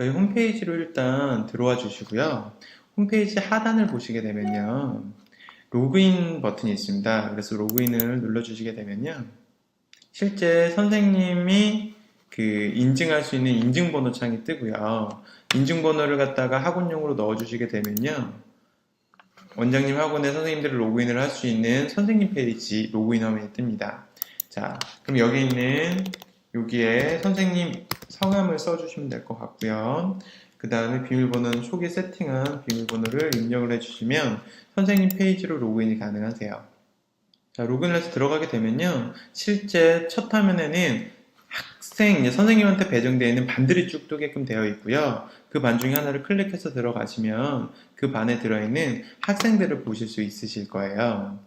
저희 홈페이지로 일단 들어와 주시고요. 홈페이지 하단을 보시게 되면요. 로그인 버튼이 있습니다. 그래서 로그인을 눌러주시게 되면요. 실제 선생님이 그 인증할 수 있는 인증번호 창이 뜨고요. 인증번호를 갖다가 학원용으로 넣어주시게 되면요. 원장님 학원에 선생님들이 로그인을 할 수 있는 선생님 페이지 로그인 화면이 뜹니다. 자, 그럼 여기 있는 여기에 선생님 성함을 써주시면 될 것 같고요. 그 다음에 비밀번호는 초기 세팅한 비밀번호를 입력을 해주시면 선생님 페이지로 로그인이 가능하세요. 자, 로그인을 해서 들어가게 되면요. 실제 첫 화면에는 학생, 선생님한테 배정되어 있는 반들이 쭉 뜨게끔 되어 있고요. 그 반 중에 하나를 클릭해서 들어가시면 그 반에 들어있는 학생들을 보실 수 있으실 거예요.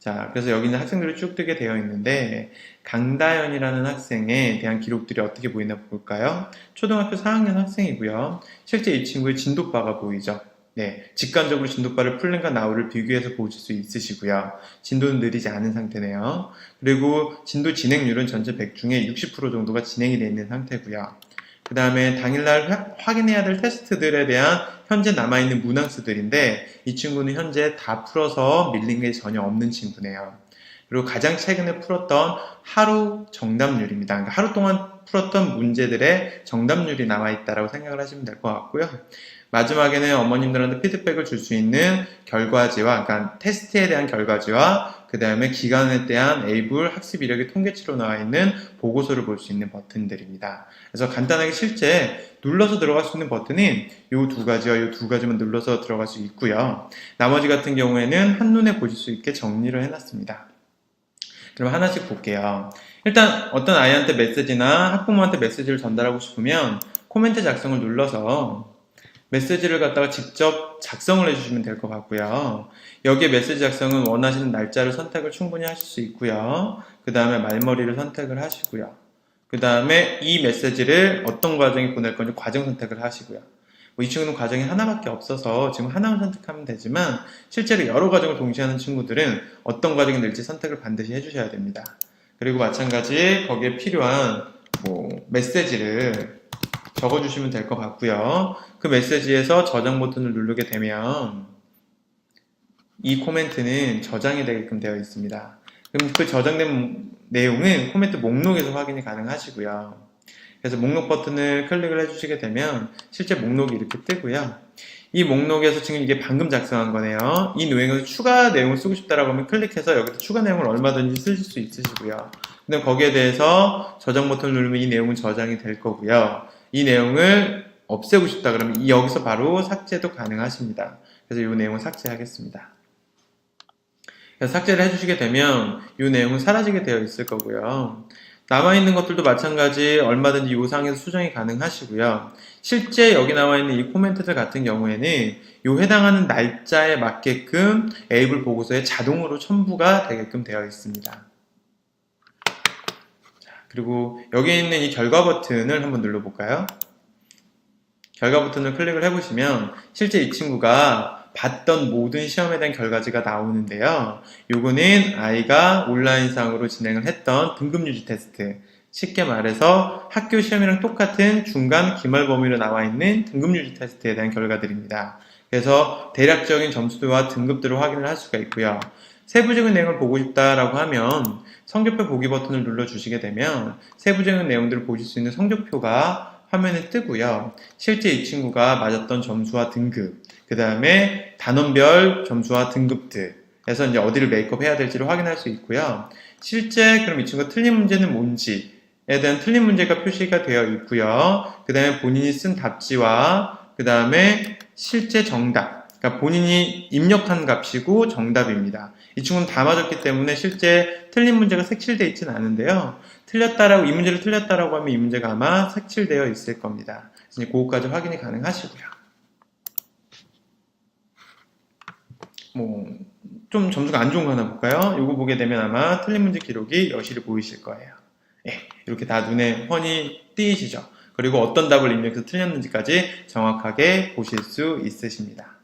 자, 그래서 여기는 학생들이 쭉 뜨게 되어 있는데, 강다연이라는 학생에 대한 기록들이 어떻게 보이나 볼까요? 초등학교 4학년 학생이고요. 실제 이 친구의 진도바가 보이죠? 네, 직관적으로 진도바를 풀는과 나우를 비교해서 보실 수 있으시고요. 진도는 느리지 않은 상태네요. 그리고 진도 진행률은 전체 100 중에 60% 정도가 진행이 되어 있는 상태고요. 그 다음에 당일날 화- 확인해야 될 테스트들에 대한 현재 남아있는 문항수들인데 이 친구는 현재 다 풀어서 밀린 게 전혀 없는 친구네요. 그리고 가장 최근에 풀었던 하루 정답률입니다. 그러니까 하루 동안 풀었던 문제들의 정답률이 남아있다라고 생각을 하시면 될 것 같고요. 마지막에는 어머님들한테 피드백을 줄 수 있는 결과지와, 그러니까 테스트에 대한 결과지와, 그 다음에 기간에 대한 에이블 학습 이력의 통계치로 나와 있는 보고서를 볼 수 있는 버튼들입니다. 그래서 간단하게 실제 눌러서 들어갈 수 있는 버튼은 이두 가지와 이 두 가지만 눌러서 들어갈 수 있고요. 나머지 같은 경우에는 한눈에 보실 수 있게 정리를 해놨습니다. 그럼 하나씩 볼게요. 일단 어떤 아이한테 메시지나 학부모한테 메시지를 전달하고 싶으면 코멘트 작성을 눌러서 메시지를 갖다가 직접 작성을 해주시면 될 것 같고요. 여기에 메시지 작성은 원하시는 날짜를 선택을 충분히 하실 수 있고요. 그 다음에 말머리를 선택을 하시고요. 그 다음에 이 메시지를 어떤 과정에 보낼 건지 과정 선택을 하시고요. 뭐이 친구는 과정이 하나밖에 없어서 지금 하나만 선택하면 되지만 실제로 여러 과정을 동시에 하는 친구들은 어떤 과정이 될지 선택을 반드시 해주셔야 됩니다. 그리고 마찬가지 거기에 필요한 뭐 메시지를 적어주시면 될 것 같고요. 그 메시지에서 저장 버튼을 누르게 되면 이 코멘트는 저장이 되게끔 되어 있습니다. 그럼 그 저장된 내용은 코멘트 목록에서 확인이 가능하시고요. 그래서 목록 버튼을 클릭을 해주시게 되면 실제 목록이 이렇게 뜨고요. 이 목록에서 지금 이게 방금 작성한 거네요. 이 내용에서 추가 내용을 쓰고 싶다라고 하면 클릭해서 여기서 추가 내용을 얼마든지 쓰실 수 있으시고요. 근데 거기에 대해서 저장 버튼을 누르면 이 내용은 저장이 될 거고요. 이 내용을 없애고 싶다 그러면 이 여기서 바로 삭제도 가능하십니다. 그래서 이 내용을 삭제하겠습니다. 삭제를 해주시게 되면 이 내용은 사라지게 되어 있을 거고요. 남아있는 것들도 마찬가지 얼마든지 이 상에서 수정이 가능하시고요. 실제 여기 나와 있는 이 코멘트들 같은 경우에는 이 해당하는 날짜에 맞게끔 에이블 보고서에 자동으로 첨부가 되게끔 되어 있습니다. 자, 그리고 여기 있는 이 결과 버튼을 한번 눌러볼까요? 결과 버튼을 클릭을 해보시면 실제 이 친구가 봤던 모든 시험에 대한 결과지가 나오는데요. 요거는 아이가 온라인상으로 진행을 했던 등급 유지 테스트. 쉽게 말해서 학교 시험이랑 똑같은 중간 기말 범위로 나와 있는 등급 유지 테스트에 대한 결과들입니다. 그래서 대략적인 점수와 등급들을 확인을 할 수가 있고요. 세부적인 내용을 보고 싶다라고 하면 성적표 보기 버튼을 눌러주시게 되면 세부적인 내용들을 보실 수 있는 성적표가 화면에 뜨고요. 실제 이 친구가 맞았던 점수와 등급, 그 다음에 단원별 점수와 등급들, 해서 이제 어디를 메이크업 해야 될지를 확인할 수 있고요. 실제 그럼 이 친구가 틀린 문제는 뭔지에 대한 틀린 문제가 표시가 되어 있고요. 그 다음에 본인이 쓴 답지와 그 다음에 실제 정답, 그러니까 본인이 입력한 값이고 정답입니다. 이 친구는 다 맞았기 때문에 실제 틀린 문제가 색칠되어 있지는 않은데요. 틀렸다라고 이 문제를 틀렸다라고 하면 이 문제가 아마 색칠되어 있을 겁니다. 그래서 이제 그것까지 확인이 가능하시고요. 뭐 좀 점수가 안 좋은 거 하나 볼까요? 요거 보게 되면 아마 틀린 문제 기록이 여실히 보이실 거예요. 예, 이렇게 다 눈에 훤히 띄시죠. 그리고 어떤 답을 입력해서 틀렸는지까지 정확하게 보실 수 있으십니다.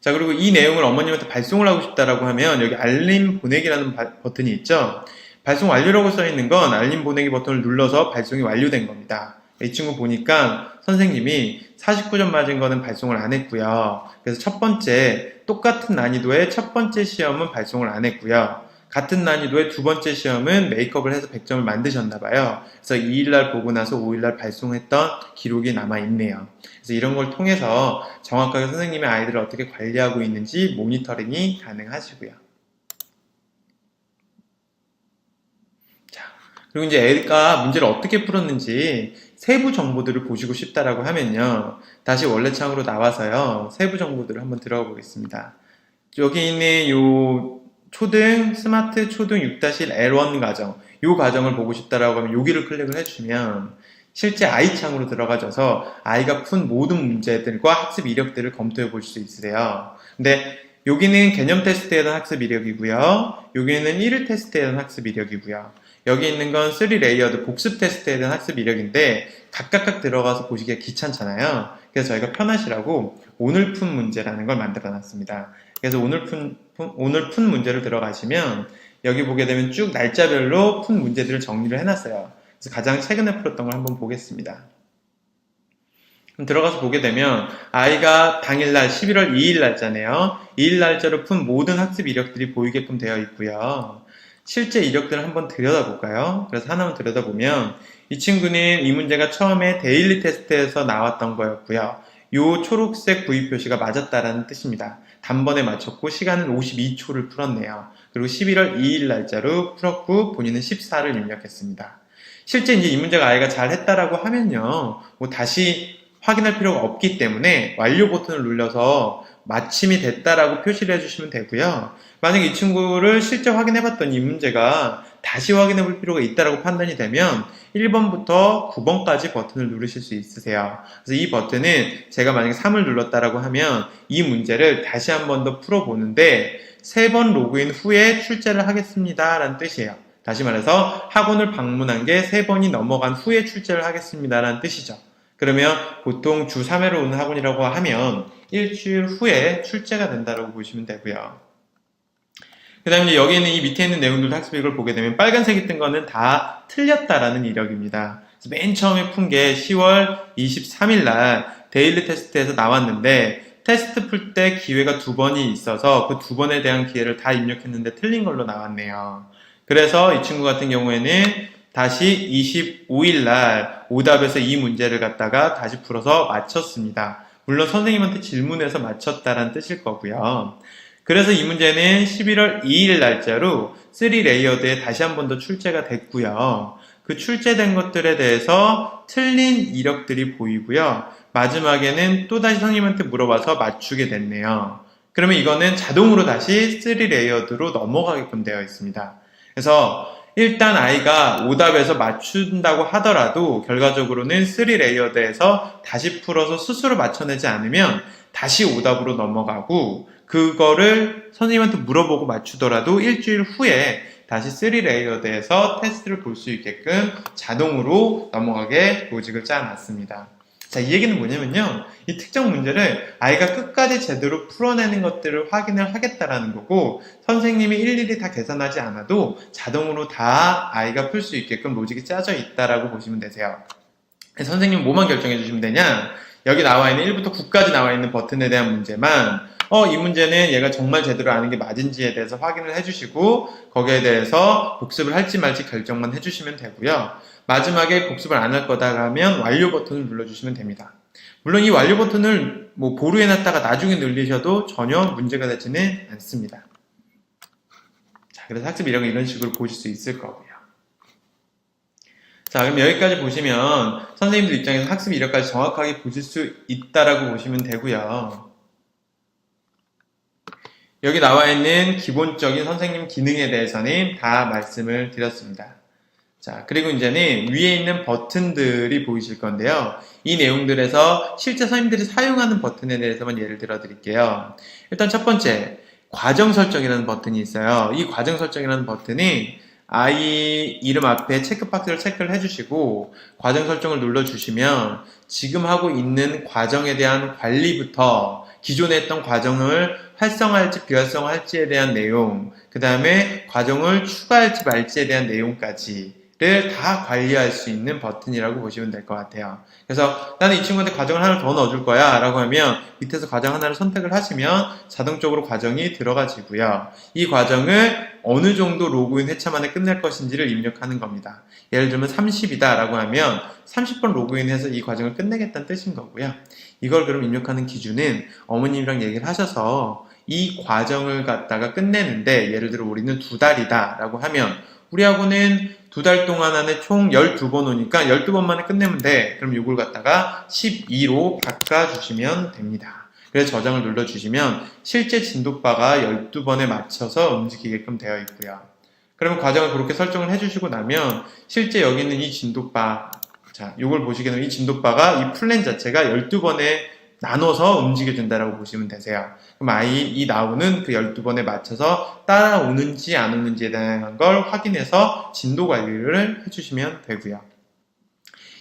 자, 그리고 이 내용을 어머님한테 발송을 하고 싶다라고 하면 여기 알림 보내기라는 바- 버튼이 있죠. 발송 완료라고 써 있는 건 알림 보내기 버튼을 눌러서 발송이 완료된 겁니다. 이 친구 보니까 선생님이 49점 맞은 거는 발송을 안 했고요. 그래서 첫 번째 똑같은 난이도의 첫 번째 시험은 발송을 안 했고요. 같은 난이도의 두 번째 시험은 메이크업을 해서 100점을 만드셨나 봐요. 그래서 2일날 보고 나서 5일날 발송했던 기록이 남아 있네요. 그래서 이런 걸 통해서 정확하게 선생님의 아이들을 어떻게 관리하고 있는지 모니터링이 가능하시고요. 자, 그리고 이제 애가 문제를 어떻게 풀었는지 세부 정보들을 보시고 싶다라고 하면요. 다시 원래 창으로 나와서요. 세부 정보들을 한번 들어가 보겠습니다. 여기 있는 요 초등 스마트 초등 6-L1 과정 요 과정을 보고 싶다라고 하면 여기를 클릭을 해주시면 실제 아이 창으로 들어가셔서 아이가 푼 모든 문제들과 학습 이력들을 검토해 볼 수 있으세요. 근데 여기는 개념 테스트에 대한 학습 이력이고요. 여기는 1일 테스트에 대한 학습 이력이고요. 여기 있는 건 3레이어드 복습 테스트에 대한 학습 이력인데 각각각 들어가서 보시기가 귀찮잖아요. 그래서 저희가 편하시라고 오늘 푼 문제라는 걸 만들어 놨습니다. 그래서 오늘 푼, 푼- 오늘 푼 문제를 들어가시면 여기 보게 되면 쭉 날짜별로 푼 문제들을 정리를 해놨어요. 그래서 가장 최근에 풀었던 걸 한번 보겠습니다. 그럼 들어가서 보게 되면 아이가 당일날 11월 2일 날짜네요. 2일 날짜로 푼 모든 학습 이력들이 보이게끔 되어 있고요. 실제 이력들을 한번 들여다볼까요? 그래서 하나만 들여다보면 이 친구는 이 문제가 처음에 데일리 테스트에서 나왔던 거였고요. 요 초록색 구입 표시가 맞았다라는 뜻입니다. 단번에 맞췄고 시간은 52초를 풀었네요. 그리고 11월 2일 날짜로 풀었고 본인은 14를 입력했습니다. 실제 이제 이 문제가 아이가 잘 했다라고 하면요. 뭐 다시 확인할 필요가 없기 때문에 완료 버튼을 눌러서 마침이 됐다라고 표시를 해주시면 되고요. 만약 이 친구를 실제 확인해봤더니 이 문제가 다시 확인해 볼 필요가 있다라고 판단이 되면 1번부터 9번까지 버튼을 누르실 수 있으세요. 그래서 이 버튼은 제가 만약에 3을 눌렀다라고 하면 이 문제를 다시 한 번 더 풀어보는데 세번 로그인 후에 출제를 하겠습니다. 라는 뜻이에요. 다시 말해서 학원을 방문한 게세 번이 넘어간 후에 출제를 하겠습니다. 라는 뜻이죠. 그러면 보통 주 3회로 오는 학원이라고 하면 일주일 후에 출제가 된다고 보시면 되고요. 그 다음에 여기 있는 이 밑에 있는 내용들도 학습 이력을 보게 되면 빨간색이 뜬 거는 다 틀렸다라는 이력입니다. 맨 처음에 푼 게 10월 23일 날 데일리 테스트에서 나왔는데 테스트 풀 때 기회가 두 번이 있어서 그 두 번에 대한 기회를 다 입력했는데 틀린 걸로 나왔네요. 그래서 이 친구 같은 경우에는 다시 25일 날 오답에서 이 문제를 갖다가 다시 풀어서 맞췄습니다. 물론 선생님한테 질문해서 맞췄다라는 뜻일 거고요. 그래서 이 문제는 11월 2일 날짜로 3레이어드에 다시 한 번 더 출제가 됐고요. 그 출제된 것들에 대해서 틀린 이력들이 보이고요. 마지막에는 또다시 선생님한테 물어봐서 맞추게 됐네요. 그러면 이거는 자동으로 다시 3레이어드로 넘어가게끔 되어 있습니다. 그래서 일단 아이가 오답에서 맞춘다고 하더라도 결과적으로는 3레이어드에서 다시 풀어서 스스로 맞춰내지 않으면 다시 오답으로 넘어가고 그거를 선생님한테 물어보고 맞추더라도 일주일 후에 다시 3레이어드에서 테스트를 볼 수 있게끔 자동으로 넘어가게 로직을 짜놨습니다. 자, 이 얘기는 뭐냐면요. 이 특정 문제를 아이가 끝까지 제대로 풀어내는 것들을 확인을 하겠다라는 거고, 선생님이 일일이 다 계산하지 않아도 자동으로 다 아이가 풀 수 있게끔 로직이 짜져 있다라고 보시면 되세요. 선생님 뭐만 결정해 주시면 되냐? 여기 나와 있는 1부터 9까지 나와 있는 버튼에 대한 문제만 어, 이 문제는 얘가 정말 제대로 아는 게 맞은지에 대해서 확인을 해주시고 거기에 대해서 복습을 할지 말지 결정만 해주시면 되고요. 마지막에 복습을 안 할 거다 하면 완료 버튼을 눌러주시면 됩니다. 물론 이 완료 버튼을 뭐 보루해놨다가 나중에 늘리셔도 전혀 문제가 되지는 않습니다. 자, 그래서 학습 이력은 이런 식으로 보실 수 있을 거고요. 자, 그럼 여기까지 보시면 선생님들 입장에서 학습 이력까지 정확하게 보실 수 있다라고 보시면 되고요. 여기 나와 있는 기본적인 선생님 기능에 대해서는 다 말씀을 드렸습니다. 자, 그리고 이제는 위에 있는 버튼들이 보이실 건데요. 이 내용들에서 실제 선생님들이 사용하는 버튼에 대해서만 예를 들어 드릴게요. 일단 첫 번째, 과정 설정이라는 버튼이 있어요. 이 과정 설정이라는 버튼이 아이 이름 앞에 체크박스를 체크를 해주시고 과정 설정을 눌러주시면 지금 하고 있는 과정에 대한 관리부터 기존에 했던 과정을 활성화할지 비활성화할지에 대한 내용, 그 다음에 과정을 추가할지 말지에 대한 내용까지 다 관리할 수 있는 버튼이라고 보시면 될 것 같아요. 그래서 나는 이 친구한테 과정을 하나 더 넣어줄 거야 라고 하면 밑에서 과정 하나를 선택을 하시면 자동적으로 과정이 들어가지고요. 이 과정을 어느 정도 로그인 회차 만에 끝낼 것인지를 입력하는 겁니다. 예를 들면 30이다 라고 하면 30번 로그인해서 이 과정을 끝내겠다는 뜻인 거고요. 이걸 그럼 입력하는 기준은 어머님이랑 얘기를 하셔서 이 과정을 갖다가 끝내는데 예를 들어 우리는 두 달이다 라고 하면 우리하고는 두달 동안 안에 총 12번 오니까 12번 만에 끝내면 돼. 그럼 이걸 갖다가 12로 바꿔주시면 됩니다. 그래서 저장을 눌러주시면 실제 진도바가 12번에 맞춰서 움직이게끔 되어 있고요. 그러면 과정을 그렇게 설정을 해주시고 나면 실제 여기 있는 이 진도바 자, 이걸 보시게 되면 이 진도바가 이 플랜 자체가 12번에 나눠서 움직여준다라고 보시면 되세요. 그럼 아이 이 나오는 그 12번에 맞춰서 따라오는지 안 오는지에 대한 걸 확인해서 진도 관리를 해주시면 되고요.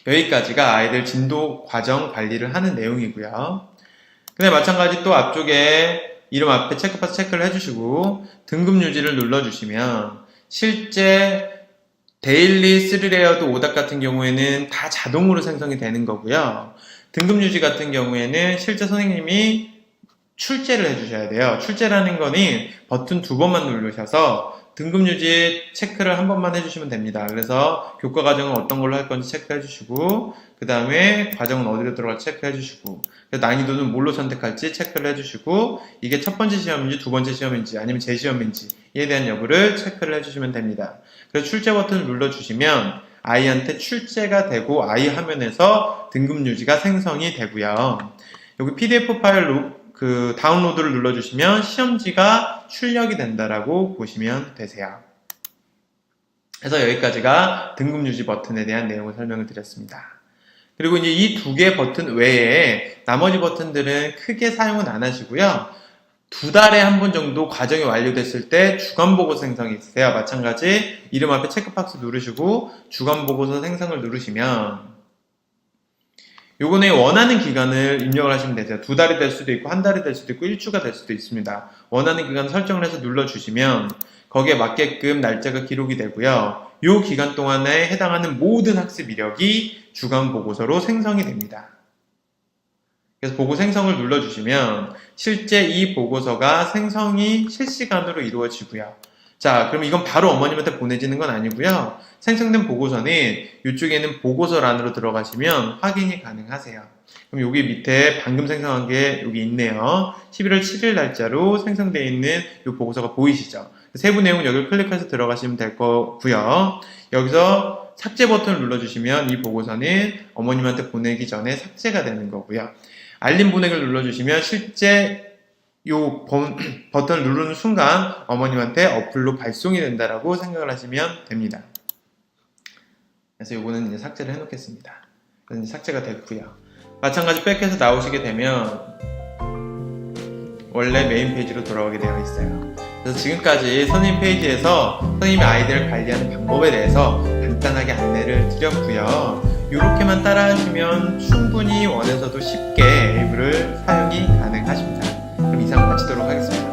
여기까지가 아이들 진도 과정 관리를 하는 내용이고요. 근데 마찬가지 또 앞쪽에 이름 앞에 체크박스 체크를 해주시고 등급 유지를 눌러주시면 실제 데일리 3레이어드 오답 같은 경우에는 다 자동으로 생성이 되는 거고요. 등급 유지 같은 경우에는 실제 선생님이 출제를 해주셔야 돼요. 출제라는 거는 버튼 두 번만 누르셔서 등급 유지 체크를 한 번만 해주시면 됩니다. 그래서 교과 과정은 어떤 걸로 할 건지 체크해 주시고, 그 다음에 과정은 어디로 들어갈지 체크해 주시고, 난이도는 뭘로 선택할지 체크를 해 주시고, 이게 첫 번째 시험인지 두 번째 시험인지 아니면 재시험인지에 대한 여부를 체크를 해 주시면 됩니다. 그래서 출제 버튼을 눌러 주시면 아이한테 출제가 되고 아이 화면에서 등급 유지가 생성이 되고요. 여기 PDF 파일로 그 다운로드를 눌러주시면 시험지가 출력이 된다라고 보시면 되세요. 그래서 여기까지가 등급 유지 버튼에 대한 내용을 설명을 드렸습니다. 그리고 이제 이 두 개 버튼 외에 나머지 버튼들은 크게 사용은 안 하시고요. 두 달에 한 번 정도 과정이 완료됐을 때 주간 보고서 생성이 있으세요. 마찬가지 이름 앞에 체크박스 누르시고 주간 보고서 생성을 누르시면 요거는 원하는 기간을 입력을 하시면 되세요. 두 달이 될 수도 있고 한 달이 될 수도 있고 일주가 될 수도 있습니다. 원하는 기간 설정을 해서 눌러주시면 거기에 맞게끔 날짜가 기록이 되고요. 요 기간 동안에 해당하는 모든 학습 이력이 주간 보고서로 생성이 됩니다. 그래서 보고 생성을 눌러주시면 실제 이 보고서가 생성이 실시간으로 이루어지고요. 자, 그럼 이건 바로 어머님한테 보내지는 건 아니고요. 생성된 보고서는 이쪽에는 보고서란으로 들어가시면 확인이 가능하세요. 그럼 여기 밑에 방금 생성한 게 여기 있네요. 11월 7일 날짜로 생성되어 있는 이 보고서가 보이시죠? 세부 내용 여기를 클릭해서 들어가시면 될 거고요. 여기서 삭제 버튼을 눌러주시면 이 보고서는 어머님한테 보내기 전에 삭제가 되는 거고요. 알림 보내기를 눌러주시면 실제 요 번- 버튼을 누르는 순간 어머님한테 어플로 발송이 된다라고 생각을 하시면 됩니다. 그래서 요거는 이제 삭제를 해놓겠습니다. 그래서 이제 삭제가 됐고요. 마찬가지 백해서 나오시게 되면 원래 메인 페이지로 돌아오게 되어 있어요. 그래서 지금까지 선생님 페이지에서 선생님이 아이들을 관리하는 방법에 대해서 간단하게 안내를 드렸고요. 이렇게만 따라하시면 충분히 원에서도 쉽게 앱을 사용이 가능하십니다. 그럼 이상 마치도록 하겠습니다.